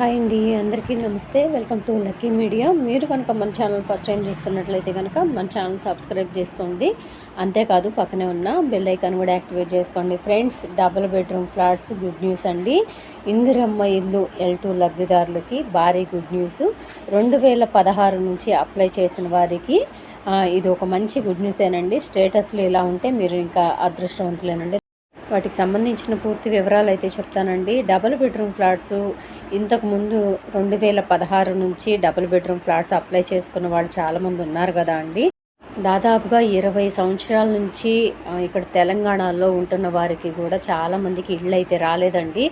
Hi అండి అందరికీ నమస్తే. Welcome to lucky media. మీరు కనుక మన ఛానల్ ఫస్ట్ టైం చూస్తున్నట్లయితే కనుక మన ఛానల్ సబ్స్క్రైబ్ చేసుకోండి. అంతేకాదు పక్కనే ఉన్న బెల్ ఐకాన్ కూడా యాక్టివేట్ చేసుకోండి. Friends double bedroom flats good news అండి. ఇందిరమ్మ ఇల్లు ఎల్ టూ లబ్ధిదారులకి భారీ గుడ్ న్యూస్. రెండు వేల పదహారు నుంచి అప్లై చేసిన వారికి ఇది ఒక మంచి గుడ్ న్యూస్ ఏనండి స్టేటస్లు ఇలా ఉంటే మీరు ఇంకా అదృష్టవంతులేనండి. వాటికి సంబంధించిన పూర్తి వివరాలు అయితే చెప్తానండి. డబుల్ బెడ్రూమ్ ఫ్లాట్స్ ఇంతకుముందు రెండు వేల పదహారు నుంచి డబుల్ బెడ్రూమ్ ఫ్లాట్స్ అప్లై చేసుకున్న వాళ్ళు చాలామంది ఉన్నారు కదా అండి. దాదాపుగా ఇరవై సంవత్సరాల నుంచి ఇక్కడ తెలంగాణలో ఉంటున్న వారికి కూడా చాలామందికి ఇళ్ళు అయితే రాలేదండి.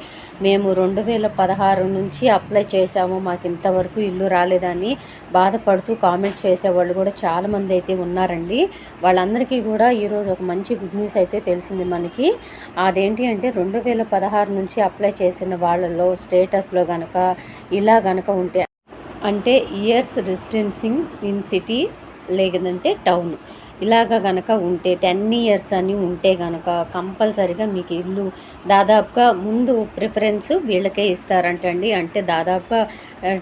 మేము రెండు వేల పదహారు నుంచి అప్లై చేసాము మాకు ఇంతవరకు ఇల్లు రాలేదని బాధపడుతూ కామెంట్ చేసేవాళ్ళు కూడా చాలామంది అయితే ఉన్నారండి. వాళ్ళందరికీ కూడా ఈరోజు ఒక మంచి గుడ్ న్యూస్ అయితే తెలిసింది మనకి. అదేంటి అంటే రెండు వేల పదహారు నుంచి అప్లై చేసిన వాళ్ళలో స్టేటస్లో కనుక ఇలా కనుక ఉంటే అంటే ఇయర్స్ రెసిడెన్సింగ్ ఇన్ సిటీ లేదంటే టౌన్. ఇలాగ గనక ఉంటే టెన్ ఇయర్స్ అని ఉంటే గనక కంపల్సరిగా మీకు ఇల్లు దాదాపుగా ముందు ప్రిఫరెన్స్ వీళ్ళకే ఇస్తారంటండి. అంటే దాదాపుగా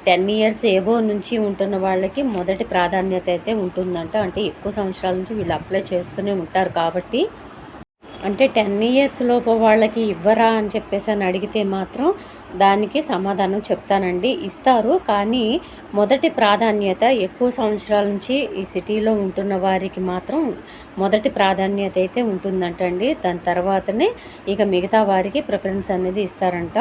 టెన్ ఇయర్స్ ఏవో నుంచి ఉంటున్న వాళ్ళకి మొదటి ప్రాధాన్యత అయితే ఉంటుందంట. అంటే ఎక్కువ సంవత్సరాల నుంచి వీళ్ళు అప్లై చేస్తూనే ఉంటారు కాబట్టి అంటే టెన్ ఇయర్స్ లోపు వాళ్ళకి ఇవ్వరా అని చెప్పేసి అని అడిగితే మాత్రం దానికి సమాధానం చెప్తానండి. ఇస్తారు. కానీ మొదటి ప్రాధాన్యత ఎక్కువ సంవత్సరాల నుంచి ఈ సిటీలో ఉంటున్న వారికి మాత్రం మొదటి ప్రాధాన్యత అయితే ఉంటుందంటండి. దాని తర్వాతనే ఇక మిగతా వారికి ప్రిఫరెన్స్ అనేది ఇస్తారంట.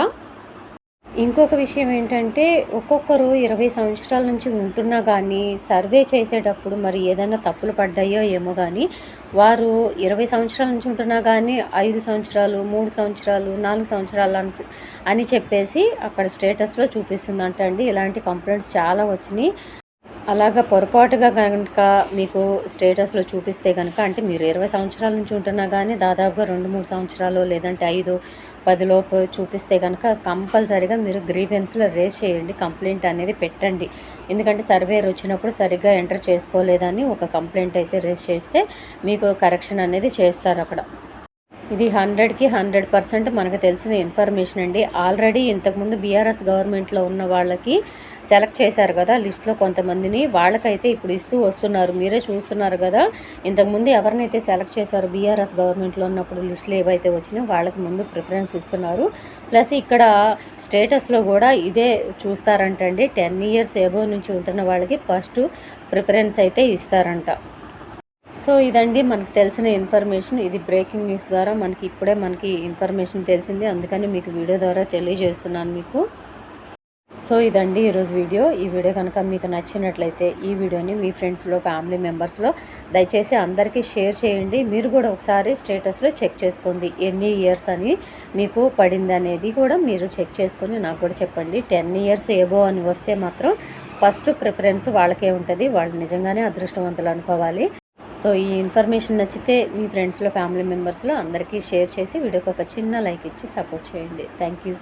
ఇంకొక విషయం ఏంటంటే ఒక్కొక్కరు ఇరవై సంవత్సరాల నుంచి ఉంటున్నా కానీ సర్వే చేసేటప్పుడు మరి ఏదైనా తప్పులు పడ్డాయో ఏమో కానీ వారు ఇరవై సంవత్సరాల నుంచి ఉంటున్నా కానీ ఐదు సంవత్సరాలు మూడు సంవత్సరాలు నాలుగు సంవత్సరాలు అని అని చెప్పేసి అక్కడ స్టేటస్లో చూపిస్తుందంట అండి ఇలాంటి కంప్లైంట్స్ చాలా వచ్చినాయి. అలాగా పొరపాటుగా కనుక మీకు స్టేటస్లో చూపిస్తే కనుక అంటే మీరు ఇరవై సంవత్సరాల నుంచి ఉంటున్నా కానీ దాదాపుగా రెండు మూడు సంవత్సరాలు లేదంటే ఐదు పదిలోపు చూపిస్తే కనుక కంపల్సరీగా మీరు గ్రీవెన్స్లో రేస్ చేయండి కంప్లైంట్ అనేది పెట్టండి. ఎందుకంటే సర్వేర్ వచ్చినప్పుడు సరిగ్గా ఎంటర్ చేసుకోలేదని ఒక కంప్లైంట్ అయితే రేస్ చేస్తే మీకు కరెక్షన్ అనేది చేస్తారు అక్కడ. ఇది హండ్రెడ్కి హండ్రెడ్ పర్సెంట్ మనకు తెలిసిన ఇన్ఫర్మేషన్ అండి. ఆల్రెడీ ఇంతకుముందు బీఆర్ఎస్ గవర్నమెంట్లో ఉన్న వాళ్ళకి సెలెక్ట్ చేశారు కదా లిస్ట్లో కొంతమందిని వాళ్ళకైతే ఇప్పుడు ఇస్తూ వస్తున్నారు. మీరే చూస్తున్నారు కదా. ఇంతకుముందు ఎవరినైతే సెలెక్ట్ చేశారు బీఆర్ఎస్ గవర్నమెంట్లో ఉన్నప్పుడు లిస్టులు ఏవైతే వచ్చినాయో వాళ్ళకి ముందు ప్రిఫరెన్స్ ఇస్తున్నారు. ప్లస్ ఇక్కడ స్టేటస్లో కూడా ఇదే చూస్తారంటండి. టెన్ ఇయర్స్ ఎబో నుంచి ఉంటున్న వాళ్ళకి ఫస్ట్ ప్రిఫరెన్స్ అయితే ఇస్తారంట. సో ఇదండి మనకు తెలిసిన ఇన్ఫర్మేషన్. ఇది బ్రేకింగ్ న్యూస్ ద్వారా మనకి ఇప్పుడే మనకి ఇన్ఫర్మేషన్ తెలిసింది. అందుకని మీకు వీడియో ద్వారా తెలియజేస్తున్నాను మీకు. సో ఇదండి ఈరోజు వీడియో. ఈ వీడియో కనుక మీకు నచ్చినట్లయితే ఈ వీడియోని మీ ఫ్రెండ్స్లో ఫ్యామిలీ మెంబర్స్లో దయచేసి అందరికీ షేర్ చేయండి. మీరు కూడా ఒకసారి స్టేటస్లో చెక్ చేసుకోండి. ఎన్ని ఇయర్స్ అని మీకు పడింది అనేది కూడా మీరు చెక్ చేసుకొని నాకు కూడా చెప్పండి. టెన్ ఇయర్స్ ఏబో అని వస్తే మాత్రం ఫస్ట్ ప్రిఫరెన్స్ వాళ్ళకే ఉంటుంది. వాళ్ళు నిజంగానే అదృష్టవంతులు అనుకోవాలి. సో ఈ ఇన్ఫర్మేషన్ నచ్చితే మీ ఫ్రెండ్స్లో ఫ్యామిలీ మెంబర్స్లో అందరికీ షేర్ చేసి వీడియోకి ఒక చిన్న లైక్ ఇచ్చి సపోర్ట్ చేయండి. Thank you.